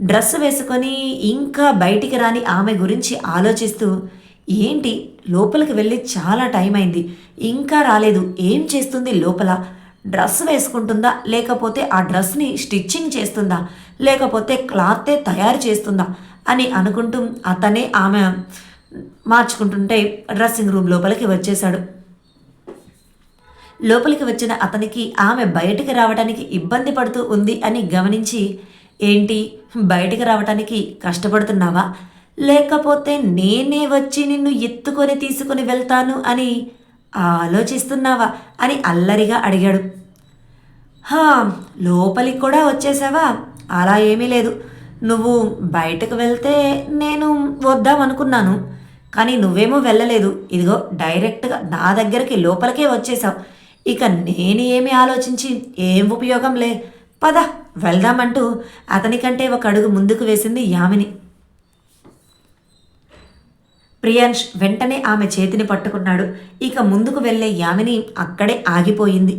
Dress వేసుకొని ఇంకా బయటికి రాని ఆమె గురించి ఆలోచిస్తూ ఏంటి లోపలికి వెళ్ళి చాలా టైం అయింది. ఇంకా రాలేదు. ఏం చేస్తుంది లోపల? డ్రెస్ వేసుకుంటుందా? లేకపోతే ఆ డ్రెస్ని స్టిచ్చింగ్ చేస్తుందా? లేకపోతే క్లాతే తయారు చేస్తుందా? అని అనుకుంటూ అతనే ఆమె మార్చుకుంటుంటే డ్రెస్సింగ్ రూమ్ లోపలికి వచ్చేశాడు. లోపలికి వచ్చిన అతనికి ఆమె బయటికి రావడానికి ఇబ్బంది పడుతూ ఉంది అని గమనించి ఏంటి బయటికి రావటానికి కష్టపడుతున్నావా? లేకపోతే నేనే వచ్చి నిన్ను ఎత్తుకొని తీసుకొని వెళ్తాను అని ఆలోచిస్తున్నావా అని అల్లరిగా అడిగాడు. హా లోపలికి కూడా వచ్చేసావా? అలా ఏమీ లేదు. నువ్వు బయటకు వెళ్తే నేను వద్దామనుకున్నాను. కానీ నువ్వేమో వెళ్ళలేదు. ఇదిగో డైరెక్ట్గా నా దగ్గరికి లోపలికే వచ్చేసావు. ఇక నేను ఏమి ఆలోచించి ఏం ఉపయోగం లే. పద. వెళ్దామంటూ అతనికంటే ఒక అడుగు ముందుకు వేసింది యామిని. ప్రియాంష్ వెంటనే ఆమె చేతిని పట్టుకున్నాడు. ఇక ముందుకు వెళ్ళే యామిని అక్కడే ఆగిపోయింది.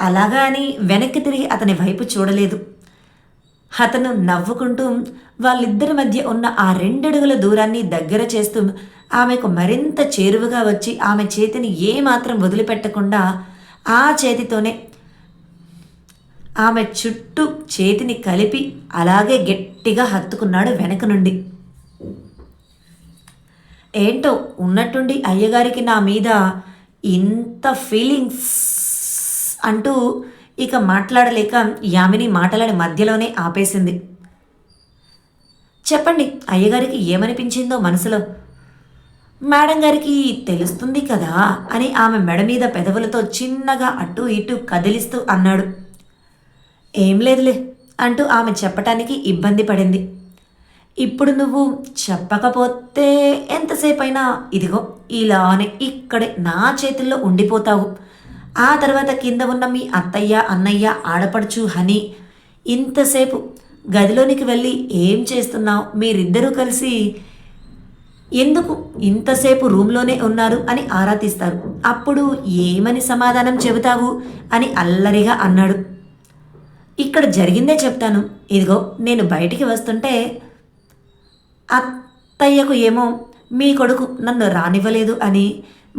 అలాగా అని వెనక్కి తిరిగి అతని వైపు చూడలేదు. అతను నవ్వుకుంటూ వాళ్ళిద్దరి మధ్య ఉన్న ఆ రెండడుగుల దూరాన్ని దగ్గర చేస్తూ ఆమెకు మరింత చేరువగా వచ్చి ఆమె చేతిని ఏమాత్రం వదిలిపెట్టకుండా ఆ చేతితోనే ఆమె చుట్టూ చేతిని కలిపి అలాగే గట్టిగా హత్తుకున్నాడు వెనక నుండి. ఏంటో ఉన్నట్టుండి అయ్యగారికి నా మీద ఇంత ఫీలింగ్స్ అంటూ ఇక మాట్లాడలేక యామిని మాటలని మధ్యలోనే ఆపేసింది. చెప్పండి అయ్యగారికి ఏమనిపించిందో మనసులో. మేడం గారికి తెలుస్తుంది కదా అని ఆమె మెడ మీద పెదవులతో చిన్నగా అటు ఇటు కదిలిస్తూ అన్నాడు. ఏం లేదులే అంటూ ఆమె చెప్పటానికి ఇబ్బంది పడింది. ఇప్పుడు నువ్వు చెప్పకపోతే ఎంతసేపైనా ఇదిగో ఇలానే ఇక్కడే నా చేతుల్లో ఉండిపోతావు. ఆ తర్వాత కింద ఉన్న మీ అత్తయ్య అన్నయ్య ఆడపడుచు హని ఇంతసేపు గదిలోనికి వెళ్ళి ఏం చేస్తున్నావు? మీరిద్దరూ కలిసి ఎందుకు ఇంతసేపు రూమ్లోనే ఉన్నారు? అని ఆరా తీస్తారు. అప్పుడు ఏమని సమాధానం చెబుతావు? అని అల్లరిగా అన్నాడు. ఇక్కడ జరిగిందే చెప్తాను. ఇదిగో నేను బయటికి వస్తుంటే అత్తయ్యకు ఏమో మీ కొడుకు నన్ను రానివ్వలేదు అని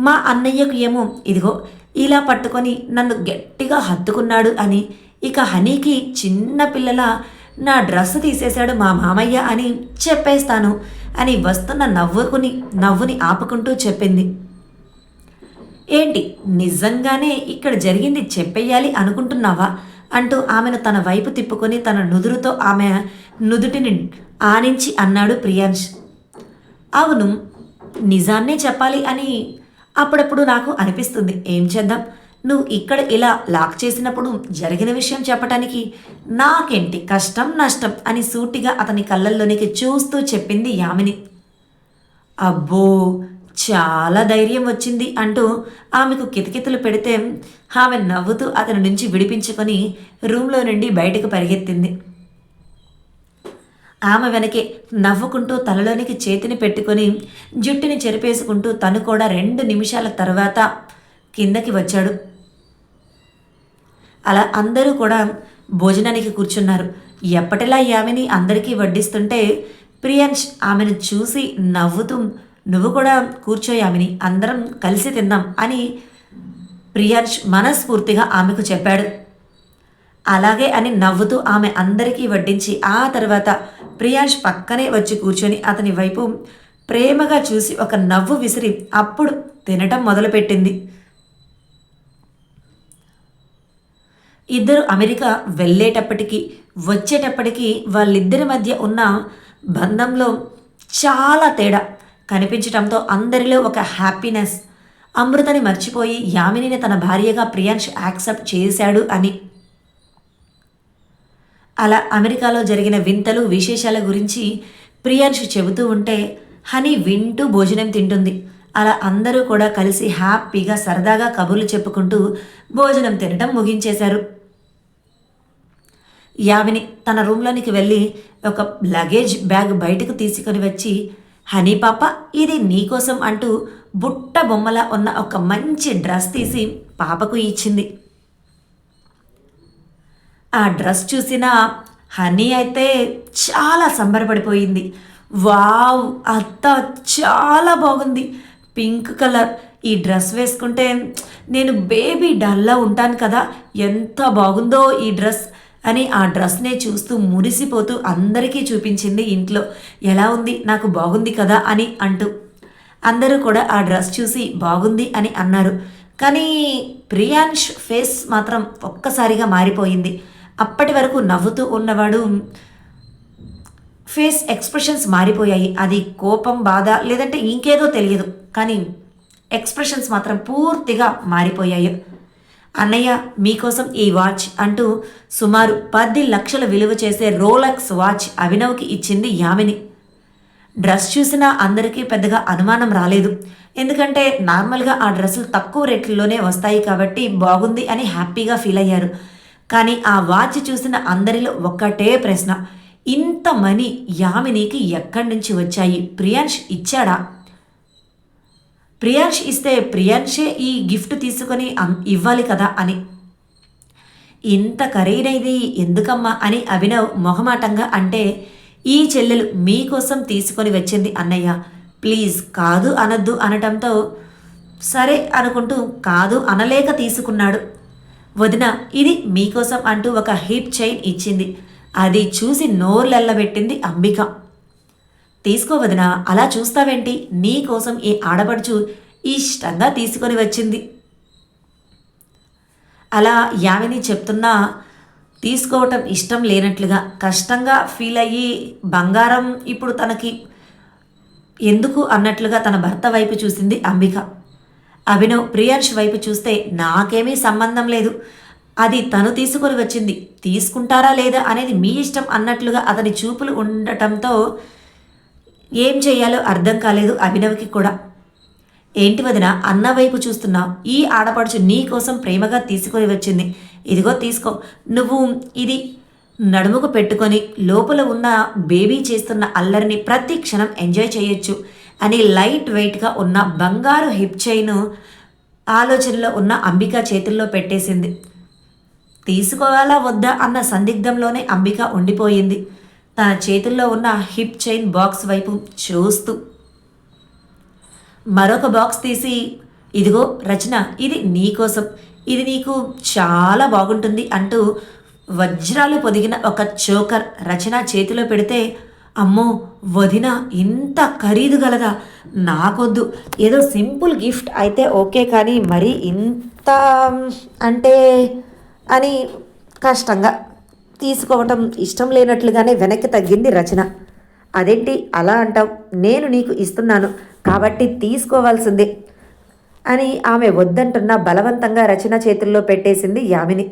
మా అన్నయ్యకు ఏమో ఇదిగో ఇలా పట్టుకొని నన్ను గట్టిగా హత్తుకున్నాడు అని ఇక హనీకి చిన్న పిల్లల నా డ్రెస్ తీసేశాడు మా మామయ్య అని చెప్పేస్తాను అని వస్తున్న నవ్వుకుని నవ్వుని ఆపుకుంటూ చెప్పింది. ఏంటి నిజంగానే ఇక్కడ జరిగింది చెప్పేయాలి అనుకుంటున్నావా? అంటూ ఆమెను తన వైపు తిప్పుకొని తన నుదురుతో ఆమె నుదుటిని ఆనించి అన్నాడు ప్రియాంష్ అవును నిజాన్నే చెప్పాలి అని అప్పుడప్పుడు నాకు అనిపిస్తుంది. ఏం చేద్దాం? నువ్వు ఇక్కడ ఇలా లాక్ చేసినప్పుడు జరిగిన విషయం చెప్పటానికి నాకేంటి కష్టం నష్టం అని సూటిగా అతని కళ్ళల్లోనికి చూస్తూ చెప్పింది యామిని. అబ్బో చాలా ధైర్యం వచ్చింది అంటూ ఆమెకు కితకితలు పెడితే ఆమె నవ్వుతూ అతని నుంచి విడిపించుకొని రూమ్లో నుండి బయటకు పరిగెత్తింది. ఆమె వెనకే నవ్వుకుంటూ తలలోనికి చేతిని పెట్టుకొని జుట్టుని చెరిపేసుకుంటూ తను కూడా రెండు నిమిషాల తర్వాత కిందకి వచ్చాడు. అలా అందరూ కూడా భోజనానికి కూర్చున్నారు. ఎప్పటిలా ఆమెని అందరికీ వడ్డిస్తుంటే ప్రియాంష్ ఆమెను చూసి నవ్వుతూ నువ్వు కూడా కూర్చోయామిని అందరం కలిసి తిందాం అని ప్రియాంష్ మనస్ఫూర్తిగా ఆమెకు చెప్పాడు. అలాగే అని నవ్వుతూ ఆమె అందరికీ వడ్డించి ఆ తర్వాత ప్రియాంష్ పక్కనే వచ్చి కూర్చొని అతని వైపు ప్రేమగా చూసి ఒక నవ్వు విసిరి అప్పుడు తినటం మొదలుపెట్టింది. ఇద్దరు అమెరికా వెళ్ళేటప్పటికీ వచ్చేటప్పటికీ వాళ్ళిద్దరి మధ్య ఉన్న బంధంలో చాలా తేడా. కనిపించటంతో అందరిలో ఒక హ్యాపీనెస్. అమృతని మర్చిపోయి యామినిని తన భార్యగా ప్రియాంష్ యాక్సెప్ట్ చేశాడు అని. అలా అమెరికాలో జరిగిన వింతలు విశేషాల గురించి ప్రియాంష్ చెబుతూ ఉంటే హనీ వింటూ భోజనం తింటుంది. అలా అందరూ కూడా కలిసి హ్యాపీగా సరదాగా కబుర్లు చెప్పుకుంటూ భోజనం తినడం ముగించేశారు. యామిని తన రూమ్లోనికి వెళ్ళి ఒక లగేజ్ బ్యాగ్ బయటకు తీసుకొని వచ్చి హనీ పాప ఇది నీకోసం అంటూ బుట్ట బొమ్మలా ఉన్న ఒక మంచి డ్రెస్ తీసి పాపకు ఇచ్చింది. ఆ డ్రెస్ చూసిన హనీ అయితే చాలా సంబరపడిపోయింది. వావ్ అత్త చాలా బాగుంది. Pink colour. ఈ డ్రెస్ వేసుకుంటే నేను బేబీ డల్లా ఉంటాను కదా. ఎంత బాగుందో ఈ డ్రెస్. అని ఆ డ్రెస్నే చూస్తూ మురిసిపోతూ అందరికీ చూపించింది ఇంట్లో. ఎలా ఉంది? నాకు బాగుంది కదా? అని అంటూ. అందరూ కూడా ఆ డ్రెస్ చూసి బాగుంది అని అన్నారు. కానీ ప్రియాంష్ ఫేస్ మాత్రం ఒక్కసారిగా మారిపోయింది. అప్పటి వరకు నవ్వుతూ ఉన్నవాడు ఫేస్ ఎక్స్ప్రెషన్స్ మారిపోయాయి. అది కోపం బాధ లేదంటే ఇంకేదో తెలియదు. కానీ ఎక్స్ప్రెషన్స్ మాత్రం పూర్తిగా మారిపోయాయి. అన్నయ్య మీకోసం ఈ వాచ్ అంటూ సుమారు పది లక్షల విలువ చేసే రోలక్స్ వాచ్ అభినవ్కి ఇచ్చింది యామిని. డ్రెస్ చూసినా అందరికీ పెద్దగా అనుమానం రాలేదు. ఎందుకంటే నార్మల్గా ఆ డ్రెస్సులు తక్కువ రేట్లలోనే వస్తాయి కాబట్టి బాగుంది అని హ్యాపీగా ఫీల్ అయ్యారు. కానీ ఆ వాచ్ చూసిన అందరిలో ఒక్కటే ప్రశ్న ఇంత మనీ యామినికి ఎక్కడి నుంచి వచ్చాయి? ప్రియాంష్ ఇచ్చాడా? ప్రియాంష్ ఇస్తే ప్రియాంషే ఈ గిఫ్ట్ తీసుకొని ఇవ్వాలి కదా అని. ఇంత ఖరీదైది ఎందుకమ్మా అని అభినవ్ మొహమాటంగా అంటే ఈ చెల్లెలు మీకోసం తీసుకొని వచ్చింది అన్నయ్య. ప్లీజ్ కాదు అనద్దు అనటంతో సరే అనుకుంటూ కాదు అనలేక తీసుకున్నాడు. వదిన ఇది మీకోసం అంటూ ఒక హిప్ చైన్ ఇచ్చింది. అది చూసి నోర్లెల్లబెట్టింది అంబిక. తీసుకోవదినా? అలా చూస్తావేంటి? నీ కోసం ఈ ఆడపడుచు ఇష్టంగా తీసుకొని వచ్చింది. అలా యామిని చెప్తున్నా తీసుకోవటం ఇష్టం లేనట్లుగా కష్టంగా ఫీల్ అయ్యి బంగారం ఇప్పుడు తనకి ఎందుకు అన్నట్లుగా తన భర్త వైపు చూసింది అంబిక. అభినవ్ ప్రియాంష్ వైపు చూస్తే నాకేమీ సంబంధం లేదు. అది తను తీసుకొని వచ్చింది. తీసుకుంటారా లేదా అనేది మీ ఇష్టం అన్నట్లుగా అతని చూపులు ఉండటంతో ఏం చేయాలో అర్థం కాలేదు అభినవ్కి కూడా. ఏంటి వదిన అన్న వైపు చూస్తున్నావు. ఈ ఆడపడుచు నీ కోసం ప్రేమగా తీసుకొని వచ్చింది. ఇదిగో తీసుకో. నువ్వు ఇది నడుముకు పెట్టుకొని లోపల ఉన్న బేబీ చేస్తున్న అల్లరిని ప్రతి క్షణం ఎంజాయ్ చేయొచ్చు అని లైట్ వెయిట్గా ఉన్న బంగారు హిప్ చైన్ ఆలోచనలో ఉన్న అంబిక చేతుల్లో పెట్టేసింది. తీసుకోవాలా వద్దా అన్న సందిగ్ధంలోనే అంబిక ఉండిపోయింది. తన చేతుల్లో ఉన్న హిప్ చైన్ బాక్స్ వైపు చూస్తూ మరొక బాక్స్ తీసి ఇదిగో రచన ఇది నీకోసం ఇది నీకు చాలా బాగుంటుంది అంటూ వజ్రాలు పొదిగిన ఒక చోకర్ రచన చేతిలో పెడితే అమ్మో వదిన ఇంత ఖరీదు గలదా? నాకొద్దు. ఏదో సింపుల్ గిఫ్ట్ అయితే ఓకే కానీ మరి ఇంత అంటే అని కష్టంగా తీసుకోవటం ఇష్టం లేనట్లుగానే వెనక్కి తగ్గింది రచన. అదేంటి అలా అంటావు? నేను నీకు ఇస్తున్నాను కాబట్టి తీసుకోవాల్సిందే అని ఆమె వద్దంటున్న బలవంతంగా రచన చేతుల్లో పెట్టేసింది యామిని.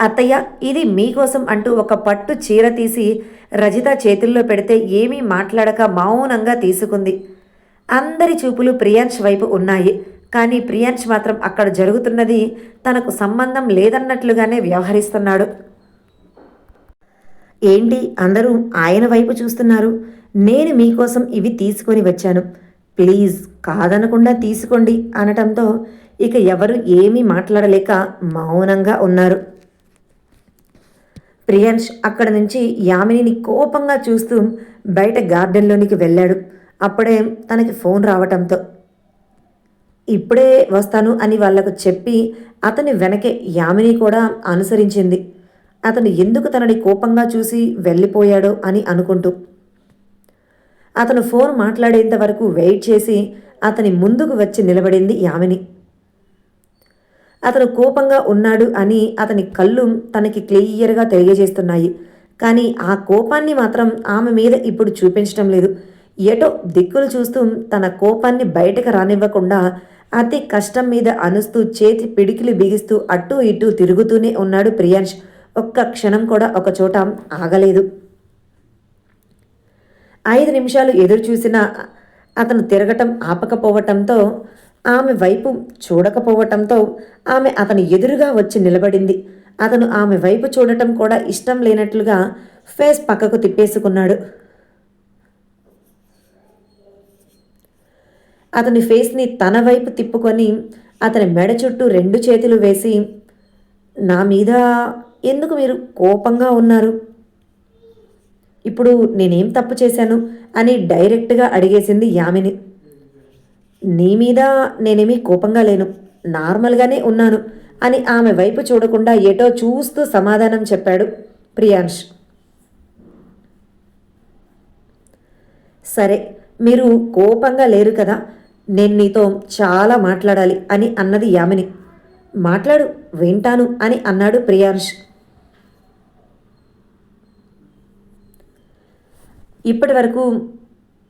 అత్తయ్య ఇది మీకోసం అంటూ ఒక పట్టు చీర తీసి రజిత చేతుల్లో పెడితే ఏమీ మాట్లాడక మౌనంగా తీసుకుంది. అందరి చూపులు ప్రియాంష్ వైపు ఉన్నాయి కానీ ప్రియాంష్ మాత్రం అక్కడ జరుగుతున్నది తనకు సంబంధం లేదన్నట్లుగానే వ్యవహరిస్తున్నాడు. ఏంటి అందరూ ఆయన వైపు చూస్తున్నారు? నేను మీకోసం ఇవి తీసుకొని వచ్చాను. ప్లీజ్ కాదనకుండా తీసుకోండి అనటంతో ఇక ఎవరు ఏమీ మాట్లాడలేక మౌనంగా ఉన్నారు. ప్రియాంష్ అక్కడ నుంచి యామినిని కోపంగా చూస్తూ బయట గార్డెన్లోనికి వెళ్ళాడు. అప్పుడే తనకి ఫోన్ రావటంతో ఇప్పుడే వస్తాను అని వాళ్ళకు చెప్పి అతని వెనకే యామిని కూడా అనుసరించింది. అతను ఎందుకు తనని కోపంగా చూసి వెళ్ళిపోయాడో అని అనుకుంటూ. అతను ఫోన్ మాట్లాడేంత వరకు వెయిట్ చేసి అతని ముందుకు వచ్చి నిలబడింది యామిని. అతను కోపంగా ఉన్నాడు అని అతని కళ్ళు తనకి క్లియర్గా తెలియజేస్తున్నాయి. కానీ ఆ కోపాన్ని మాత్రం ఆమె మీద ఇప్పుడు చూపించడం లేదు. ఎటో దిక్కులు చూస్తూ తన కోపాన్ని బయటకు రానివ్వకుండా అతి కష్టం మీద అనుస్తూ చేతి పిడికిలు బిగిస్తూ అటూ ఇటూ తిరుగుతూనే ఉన్నాడు ప్రియాంష్ ఒక్క క్షణం కూడా ఒక చోట ఆగలేదు. ఐదు నిమిషాలు ఎదురు చూసినా అతను తిరగటం ఆపకపోవటంతో ఆమె వైపు చూడకపోవటంతో ఆమె అతను ఎదురుగా వచ్చి నిలబడింది. అతను ఆమె వైపు చూడటం కూడా ఇష్టం లేనట్లుగా ఫేస్ పక్కకు తిప్పేసుకున్నాడు. అతని ఫేస్ని తన వైపు తిప్పుకొని అతని మెడ చుట్టూ రెండు చేతులు వేసి నా మీద ఎందుకు మీరు కోపంగా ఉన్నారు? ఇప్పుడు నేనేం తప్పు చేశాను? అని డైరెక్ట్గా అడిగేసింది యామిని. నీ మీద నేనేమీ కోపంగా లేను. నార్మల్గానే ఉన్నాను అని ఆమె వైపు చూడకుండా ఏటో చూస్తూ సమాధానం చెప్పాడు ప్రియాంష్. సరే మీరు కోపంగా లేరు కదా? నేను నీతో చాలా మాట్లాడాలి అని అన్నది యామిని. మాట్లాడు వింటాను అని అన్నాడు ప్రియాంష్. ఇప్పటి వరకు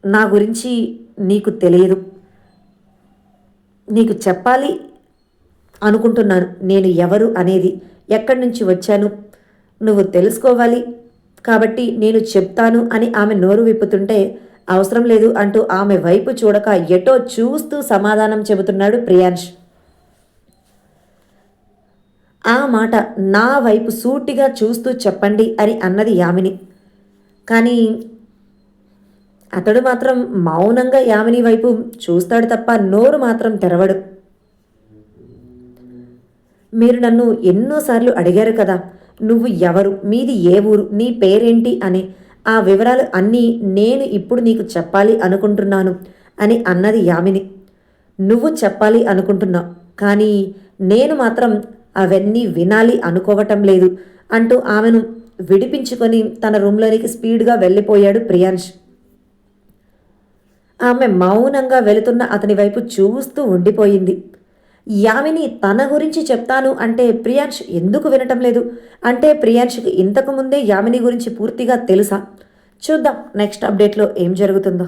నా గురించి నీకు తెలియదు. నీకు చెప్పాలి అనుకుంటున్నాను. నేను ఎవరు అనేది ఎక్కడి నుంచి వచ్చాను నువ్వు తెలుసుకోవాలి. కాబట్టి నేను చెప్తాను అని ఆమె నోరు విప్పుతుంటే అవసరం లేదు అంటూ ఆమె వైపు చూడక ఎటో చూస్తూ సమాధానం చెబుతున్నాడు ప్రియాంష్ ఆ మాట నా వైపు సూటిగా చూస్తూ చెప్పండి అని అన్నది యామిని. కానీ అతడు మాత్రం మౌనంగా యామిని వైపు చూస్తాడు తప్ప నోరు మాత్రం తెరవడు. మీరు నన్ను ఎన్నోసార్లు అడిగారు కదా నువ్వు ఎవరు మీది ఏ ఊరు నీ పేరేంటి అని. ఆ వివరాలు అన్నీ నేను ఇప్పుడు నీకు చెప్పాలి అనుకుంటున్నాను అని అన్నది యామిని. నువ్వు చెప్పాలి అనుకుంటున్నావు కానీ నేను మాత్రం అవన్నీ వినాలి అనుకోవటం లేదు అంటూ ఆమెను విడిపించుకొని తన రూమ్లోనికి స్పీడ్గా వెళ్ళిపోయాడు ప్రియాంష్ ఆమె మౌనంగా వెళుతున్న అతని వైపు చూస్తూ ఉండిపోయింది. యామిని తన గురించి చెప్తాను అంటే ప్రియాంష్ ఎందుకు వినటం లేదు? అంటే ప్రియాంష్కి ఇంతకు ముందే యామిని గురించి పూర్తిగా తెలుసా? చూద్దాం నెక్స్ట్ అప్డేట్లో ఏం జరుగుతుందో.